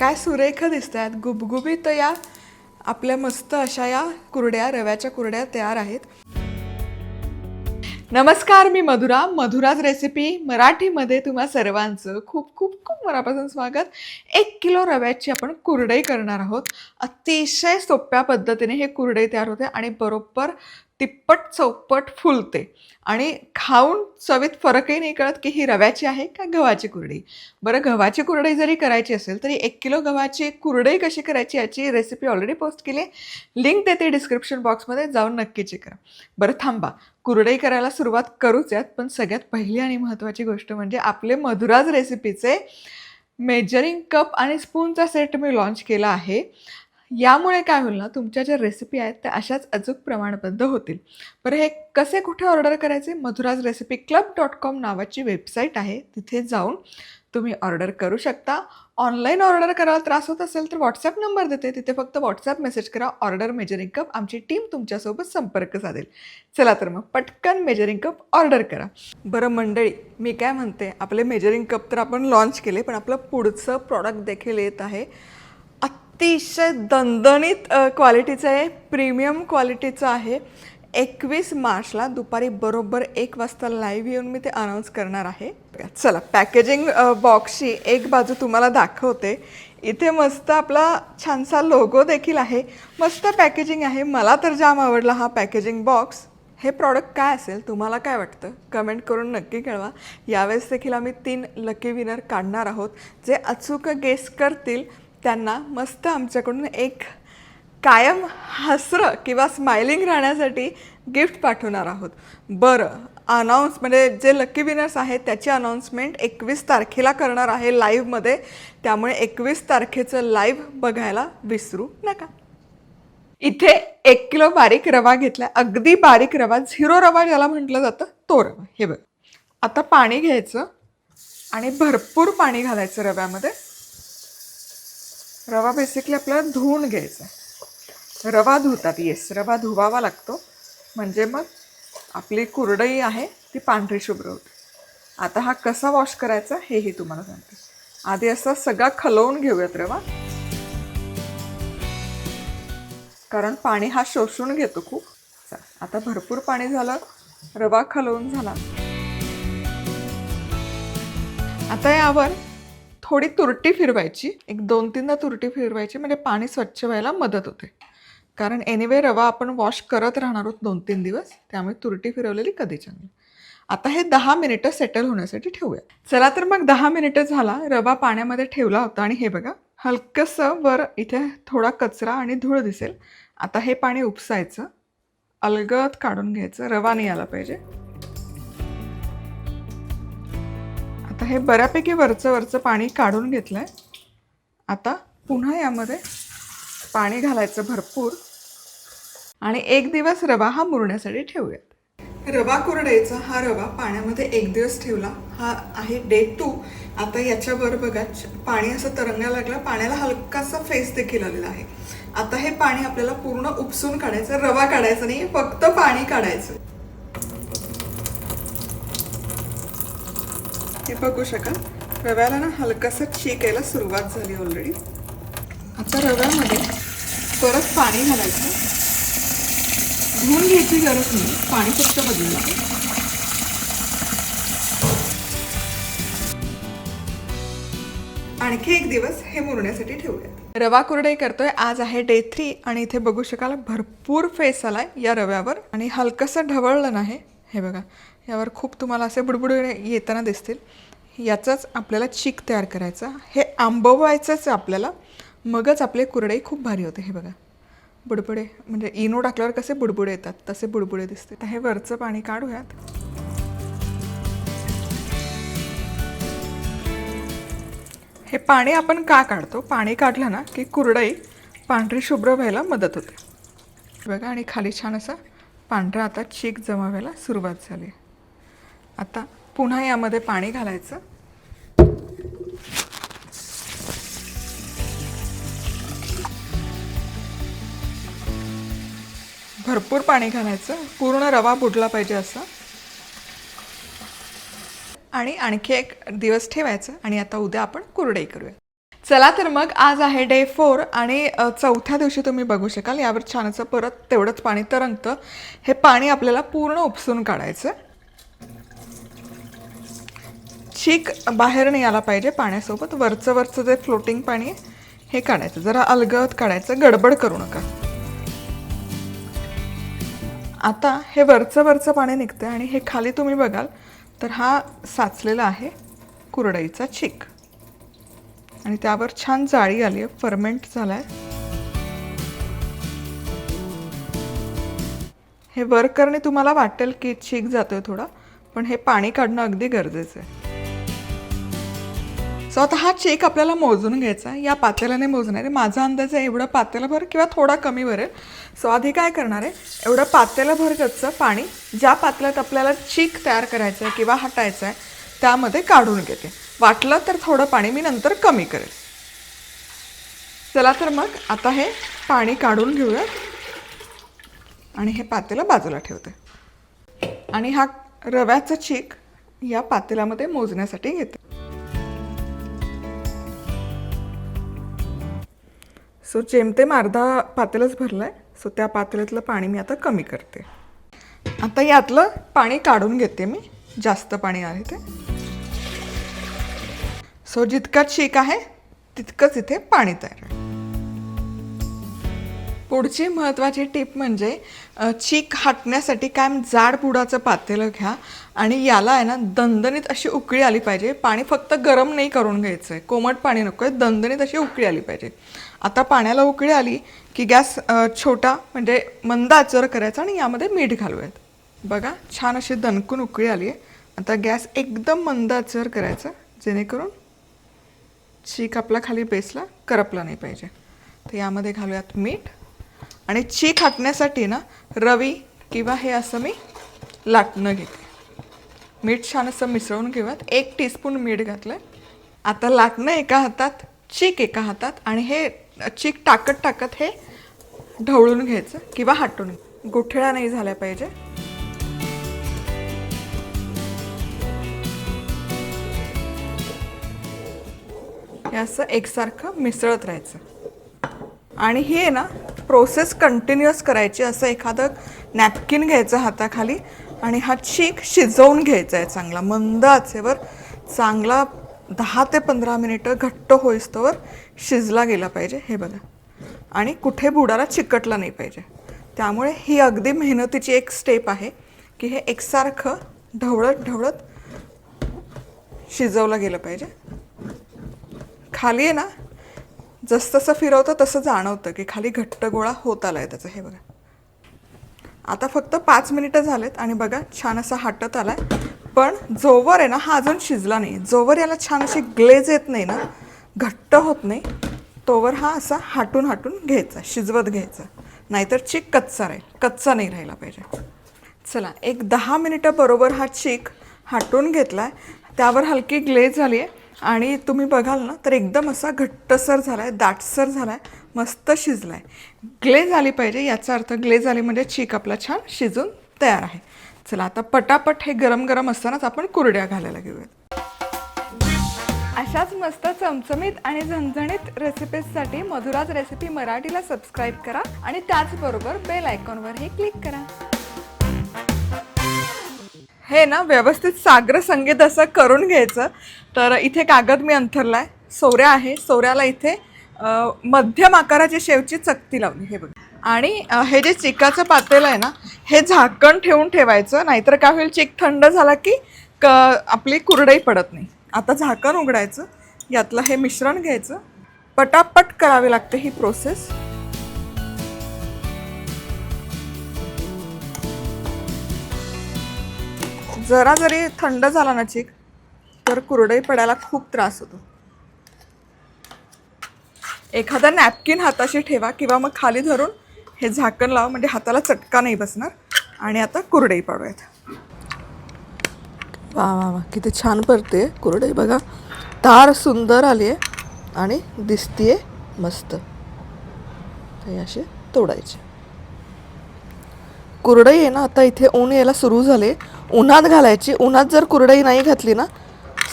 काय सुरेख दिसत आहेत गुबगुबीत या आपल्या मस्त अशा या कुरड्या रव्याच्या कुरड्या तयार आहेत. नमस्कार मी मधुरा. मधुराज रेसिपी मराठीमध्ये तुम्हा सर्वांचं खूप खूप खूप मनापासून स्वागत. एक किलो रव्याची आपण कुरडई करणार आहोत. अतिशय सोप्या पद्धतीने हे कुरडई तयार होते आणि बरोबर तिप्पट चौपट फुलते. आणि खाऊन चवीत फरकही नाही कळत की ही रव्याची आहे का गव्हाची कुरडई. बरं गव्हाची कुरडई जरी करायची असेल तरी एक किलो गव्हाची कुरडई कशी करायची याची रेसिपी ऑलरेडी पोस्ट केली लिंक देते डिस्क्रिप्शन बॉक्समध्ये जाऊन नक्की चेक करा. बरं थांबा. कुरडई करायला सुरुवात करूच यात पण सगळ्यात पहिली आणि महत्त्वाची गोष्ट म्हणजे आपले मधुराज रेसिपीचे मेजरिंग कप आणि स्पूनचा सेट मी लॉन्च केला आहे. यामुळे काय होईल ना तुमच्या ज्या रेसिपी आहेत त्या अशाच अचूक प्रमाणबद्ध होतील. बरं हे कसे कुठे ऑर्डर करायचे? Madhura's recipe club dot com नावाची वेबसाईट आहे. तिथे जाऊन तुम्ही ऑर्डर करू शकता. ऑनलाईन ऑर्डर करायला त्रास होत असेल तर व्हॉट्सॲप नंबर देते. तिथे फक्त व्हॉट्सॲप मेसेज करा. ऑर्डर मेजरिंग कप आमची टीम तुमच्यासोबत संपर्क साधेल. चला तर मग पटकन मेजरिंग कप ऑर्डर करा. बरं मंडळी मी काय म्हणते? आपले मेजरिंग कप तर आपण लॉन्च केले पण आपलं पुढचं प्रॉडक्ट देखील येत आहे. अतिशय दणदणीत क्वालिटीचं आहे. प्रीमियम क्वालिटीचं आहे. एकवीस मार्चला दुपारी बरोबर एक वाजता लाईव्ह येऊन मी ते अनाऊन्स करणार आहे. चला पॅकेजिंग बॉक्सची एक बाजू तुम्हाला दाखवते. इथे मस्त आपला छानसा लोगो देखील आहे. मस्त पॅकेजिंग आहे. मला तर जाम आवडला हा पॅकेजिंग बॉक्स हे प्रॉडक्ट काय असेल तुम्हाला काय वाटतं? कमेंट करून नक्की कळवा. यावेळेस देखील आम्ही तीन लकी विनर काढणार आहोत. जे अचूक गेस करतील त्यांना मस्त आमच्याकडून एक कायम हसरं किंवा स्माइलिंग राहण्यासाठी गिफ्ट पाठवणार आहोत. बरं अनाऊन्स म्हणजे जे लकी विनर्स आहेत त्याची अनाऊन्समेंट एकवीस तारखेला करणार आहे लाईव्हमध्ये त्यामुळे एकवीस तारखेचं लाईव्ह बघायला विसरू नका. इथे एक किलो बारीक रवा घेतला अगदी बारीक रवा झिरो रवा ज्याला म्हटलं जातं तो रवा. हे बघ. आता पाणी घ्यायचं आणि भरपूर पाणी घालायचं रव्यामध्ये. रवा बेसिकली आपल्याला धुवून घ्यायचा आहे. रवा धुतात येस रवा धुवावा लागतो. म्हणजे मग आपली कुरडई आहे ती पांढरी शुभ्र होते. आता हा कसा वॉश करायचा हेही तुम्हाला सांगते. आधी असा सगळा खलवून घेऊयात रवा. कारण पाणी हा शोषून घेतो खूप. आता भरपूर पाणी झालं रवा खलवून झाला. आता यावर थोडी तुरटी फिरवायची एक दोन तीनदा तुरटी फिरवायची म्हणजे पाणी स्वच्छ व्हायला मदत होते. कारण एनिवे रवा आपण वॉश करत राहणार आहोत दोन तीन दिवस त्यामुळे तुरटी फिरवलेली कधी चांगली आता हे दहा मिनिटं सेटल होण्यासाठी ठेवूया. चला तर मग दहा मिनिटं झाला रवा पाण्यामध्ये ठेवला होता आणि हे बघा हलकंसं वर इथे थोडा कचरा आणि धूळ दिसेल. आता हे पाणी उपसायचं अलगद काढून घ्यायचं रवा नाही आला पाहिजे. आता हे बऱ्यापैकी वरचं वरचं पाणी काढून घेतलं आहे आता पुन्हा यामध्ये पाणी घालायचं भरपूर. आणि एक दिवस रवा हा मुरण्यासाठी ठेवूयात. रवा कोरडायचा हा रवा पाण्यामध्ये एक दिवस ठेवला. हा आहे डे टू आता याच्यावर बघा पाणी असं तरंगायला लागलं पाण्याला हलकासा फेस देखील आलेला आहे. आता हे पाणी आपल्याला पूर्ण उपसून काढायचं रवा काढायचा नाही फक्त पाणी काढायचं. हे बघू शकाल रव्याला ना हलकासा चीक यायला सुरुवात झाली ऑलरेडी आता रव्यामध्ये परत पाणी घालायचं. धुवून घ्यायची गरज नाही. पाणी फक्त बदललं आणखी एक दिवस हे मुरण्यासाठी ठेवूया. रवा कुरडई करतोय. आज आहे डे थ्री आणि इथे बघू शकाल भरपूर फेस आलाय या रव्यावर आणि हलकंसं ढवळलं नाही. हे बघा यावर खूप तुम्हाला असे बुडबुड येताना दिसतील. याचाच आपल्याला चीक तयार करायचा. हे आंबवायचंच आहे आपल्याला. मगच आपले कुरडई खूप भारी होते. हे बघा. बुडबुडे म्हणजे इनो टाकल्यावर कसे बुडबुडे येतात तसे बुडबुडे दिसते. तर हे वरचं पाणी काढूयात. हे पाणी आपण का काढतो? पाणी काढलं ना की कुरडई पांढरी शुभ्र व्हायला मदत होते. बघा आणि खाली छान असा पांढरा आता चीक जमा व्हायला सुरुवात झाली. आता पुन्हा यामध्ये पाणी घालायचं. भरपूर पाणी घालायचं. पूर्ण रवा बुडला पाहिजे असं. आणि आणखी एक दिवस ठेवायचं आणि आता उद्या आपण कुरडई करूया. चला तर मग आज आहे डे फोर आणि चौथ्या दिवशी तुम्ही बघू शकाल. यावर छान परत तेवढंच पाणी तरंगतं. हे पाणी आपल्याला पूर्ण उपसून काढायचं चीक बाहेर नाही आला पाहिजे पाण्यासोबत. वरचं वरचं जे फ्लोटिंग पाणी हे काढायचं. जरा अलगद काढायचं. गडबड करू नका. आता हे वरचं वरचं पाणी निघतं आणि हे खाली तुम्ही बघाल तर हा साचलेला आहे कुरडईचा चीक. आणि त्यावर छान जाळी आली आहे फर्मेंट झाला आहे हे वर्क करणे तुम्हाला वाटेल की चीक जातोय थोडा पण हे पाणी काढणं अगदी गरजेचं आहे. सो आता हा चेक आपल्याला मोजून घ्यायचा आहे. या पातेल्याने मोजणार आहे. माझा अंदाज आहे एवढं पातेलंभर किंवा थोडा कमी भरेल सो आधी काय करणार आहे? एवढं पातेलंभर गच्चं पाणी ज्या पातेल्यात आपल्याला चीक तयार करायचं आहे किंवा हटायचं आहे त्यामध्ये काढून घेते. वाटलं तर थोडं पाणी मी नंतर कमी करेल. चला तर मग आता हे पाणी काढून घेऊया आणि हे पातेलं बाजूला ठेवते. आणि हा रव्याचा चीक या पातेल्यामध्ये मोजण्यासाठी घेते. सो जेमतेम अर्धा पातेलच आहे सो त्या पातेल्यातलं पाणी मी आता कमी करते. आता यातलं पाणी काढून घेते मी जास्त पाणी आहे ते. सो जितकं शेक आहे तितकंच इथे पाणी तयार आहे. पुढची महत्त्वाची टीप म्हणजे चीक हाटण्यासाठी कायम जाड बुडाचं पातेलं घ्या आणि याला आहे ना दणदणीत अशी उकळी आली पाहिजे. पाणी फक्त गरम नाही करून घ्यायचं आहे कोमट पाणी नको आहे दणदणीत अशी उकळी आली पाहिजे. आता पाण्याला उकळी आली की गॅस छोटा म्हणजे मंद आचर करायचा आणि यामध्ये मीठ घालूयात. बघा छान अशी दणकून उकळी आली आहे. आता गॅस एकदम मंद आचर करायचा जेणेकरून चीक आपला खाली बेसला करपला नाही पाहिजे. तर यामध्ये घालूयात मीठ. आणि चीक हाटण्यासाठी ना रवी किंवा हे असं मी लाटणं घेते. मीठ छान असं मिसळून घेऊयात. एक टीस्पून मीठ घातलं आता लाटणं एका हातात चीक एका हातात आणि हे चीक टाकत टाकत हे ढवळून घ्यायचं किंवा हाटून. गुठळ्या नाही झाल्या पाहिजे. हे असं एकसारखं मिसळत राहायचं. आणि हे आहे ना प्रोसेस कंटिन्युअस करायची असं एखादं नॅपकिन घ्यायचं हाताखाली. आणि हा चीक शिजवून घ्यायचा आहे चांगला. मंद आचेवर चांगला दहा ते पंधरा मिनिटं घट्ट होईस्तोवर शिजला गेला पाहिजे हे बघा. आणि कुठे बुडाला चिकटला नाही पाहिजे. त्यामुळे ही अगदी मेहनतीची एक स्टेप आहे की हे एकसारखं ढवळत ढवळत शिजवलं गेलं पाहिजे. खाली आहे ना जसं तसं फिरवतं तसं जाणवतं की खाली घट्ट गोळा होत आला आहे त्याचं हे बघा. आता फक्त पाच मिनिटं झालेत आणि बघा छान असा हाटत आहे पण जोवर आहे ना हा अजून शिजला नाही. जोवर याला छान अशी ग्लेज येत नाही ना घट्ट होत नाही. तोवर हा असा हाटून हाटून घ्यायचा शिजवत घ्यायचा. नाहीतर चीक कच्चा राहील कच्चा नाही राहिला पाहिजे. चला एक दहा मिनिटं बरोबर हा चीक हाटून घेतला आहे त्यावर हलकी ग्लेज झाली आहे आणि तुम्ही बघाल ना तर एकदम असा घट्टसर झाला आहे दाटसर झाला आहे मस्त शिजला आहे ग्लेज आली पाहिजे याचा अर्थ ग्लेज आली म्हणजे चीक आपला छान शिजून तयार आहे. चला आता पटापट हे गरम गरम असतानाच आपण कुरड्या घालायला घेऊयात. अशाच मस्त चमचमीत आणि झणझणीत रेसिपीजसाठी मधुराज रेसिपी मराठीला सबस्क्राईब करा आणि त्याचबरोबर बेल आयकॉनवरही क्लिक करा. हे ना व्यवस्थित सागर संगीत असं करून घ्यायचं. तर इथे कागद मी अंथरला आहे सोऱ्या आहे. सोऱ्याला इथे मध्यम आकाराची शेवची चकती लावली. हे बघा. आणि हे जे चिकाचं पातेलं आहे ना हे झाकण ठेवून ठेवायचं. नाहीतर काय होईल चिक थंड झाला की क आपली कुरडई पडत नाही. आता झाकण उघडायचं. यातलं हे मिश्रण घ्यायचं. पटापट करावी लागते ही प्रोसेस जरा जरी थंड झाला ना चिक तर कुरडई पडायला खूप त्रास होतो. एखादा नॅपकिन हाताशी ठेवा किंवा मग खाली धरून हे झाकण लावा म्हणजे हाताला चटका नाही बसणार. आणि आता कुरडई पाडूयात. वा वा वा किती छान पडते कुरडई बघा तार सुंदर आली आहे आणि दिसतीये मस्त. हे असे तोडायचे. कुरडई आहे ना आता इथे ऊन यायला सुरू झाले. उन्हात घालायची. उन्हात जर कुरडई नाही घातली ना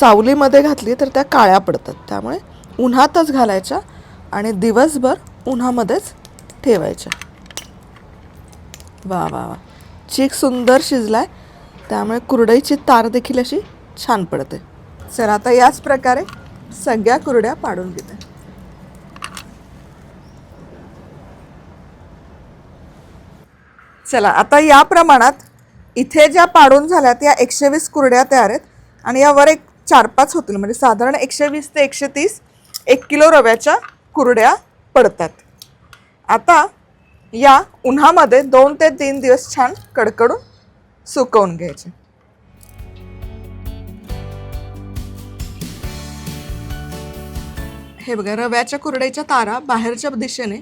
सावलीमध्ये घातली तर त्या काळ्या पडतात. त्यामुळे उन्हातच घालायच्या आणि दिवसभर उन्हामध्येच ठेवायच्या. वा वा वा. चीक सुंदर शिजलाय. त्यामुळे कुरडईची तार देखील अशी छान पडते. चला आता याच प्रकारे सगळ्या कुरड्या पाडून घेते. चला आता या प्रमाणात इथे ज्या पाडून झाल्या त्या एकशे वीस कुरड्या तयार आहेत आणि यावर एक चार पाच होतील. म्हणजे साधारण एकशे वीस ते एकशे तीस एक किलो रव्याच्या कुरड्या पडतात. आता या उन्हामध्ये दोन ते तीन दिवस छान कडकडून सुकवून घ्यायचे. हे बघा रव्याच्या कुरड्याच्या तारा बाहेरच्या दिशेने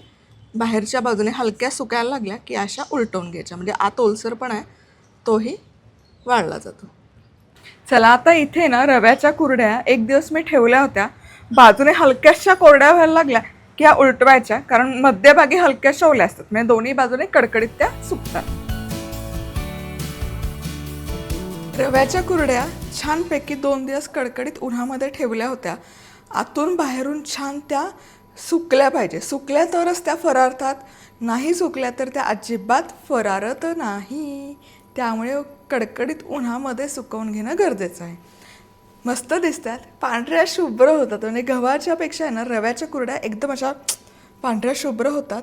बाहेरच्या बाजूने हलक्या सुकायला लागल्या की अशा उलटवून घ्यायच्या. म्हणजे आत ओलसर पण आहे तोही वाळला जातो. चला आता इथे ना रव्याच्या कुरड्या एक दिवस मी ठेवल्या होत्या. बाजूने हलक्याशा कोरड्या व्हायला लागल्या की ह्या उलटवायच्या कारण मध्यभागी हलक्याशा ओल्या असतात. म्हणजे दोन्ही बाजूने कडकडीत त्या सुकतात. रव्याच्या कुरड्या छानपैकी दोन दिवस कडकडीत उन्हामध्ये ठेवल्या होत्या. आतून बाहेरून छान त्या सुकल्या पाहिजे. सुकल्या तरच त्या फरारतात. नाही सुकल्या तर त्या अजिबात फरारत नाही. त्यामुळे कडकडीत उन्हामध्ये सुकवून घेणं गरजेचं आहे. मस्त दिसतात. पांढऱ्या शुभ्र होतात म्हणजे गव्हाच्यापेक्षा आहे ना रव्याच्या कुरड्या एकदम अशा पांढऱ्या शुभ्र होतात.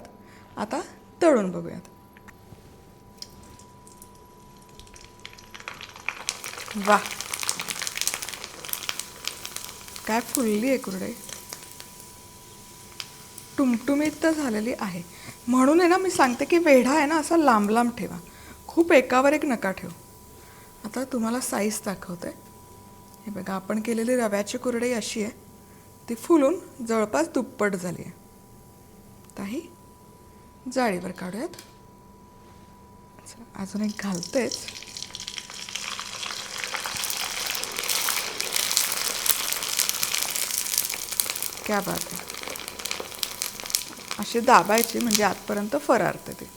आता तळून बघूयात. वा काय फुलली आहे कुरडई टुमटुमीत तर झालेली आहे. म्हणून आहे ना मी सांगते की वेढा आहे ना असा लांब लांब ठेवा. खूप एकावर एक नका ठेवू. आता तुम्हाला साईज दाखवते. हे बघा आपण केलेली रव्याची कुरडई अशी आहे. ती फुलून जवळपास दुप्पट झाली आहे. ताही जाळीवर काढूयात. अजून एक घालतेच. क्या बात आहे. अशी दाबायची म्हणजे आतपर्यंत फरारते ते.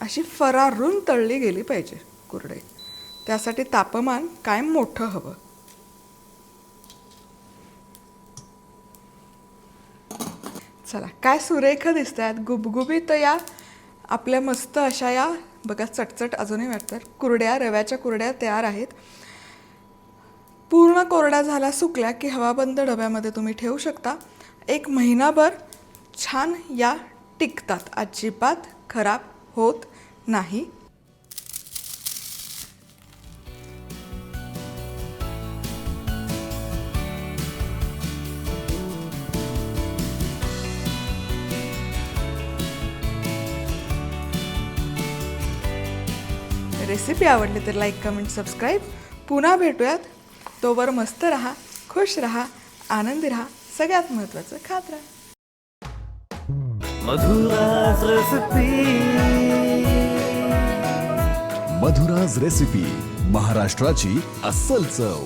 अशी फरारून तळली गेली पाहिजे कुरडई. त्यासाठी तापमान कायम मोठं हवं? चला काय सुरेख दिसतात गुबगुबीत या आपल्या मस्त अशा या बघा चटचट अजूनही वाटतात कुरड्या रव्याच्या कुरड्या तयार आहेत. पूर्ण कोरड्या झाल्या सुकल्या की हवाबंद डब्यामध्ये तुम्ही ठेवू शकता. एक महिनाभर छान या टिकतात. अजिबात खराब होत नाही. रेसिपी आवडली तर लाईक कमेंट सबस्क्राईब. पुन्हा भेटूयात. तोवर मस्त रहा खुश रहा आनंदी रहा. सगळ्यात महत्त्वाचं खात राहा मधुराज रसपी मधुराज रेसिपी महाराष्ट्राची अस्सल चव.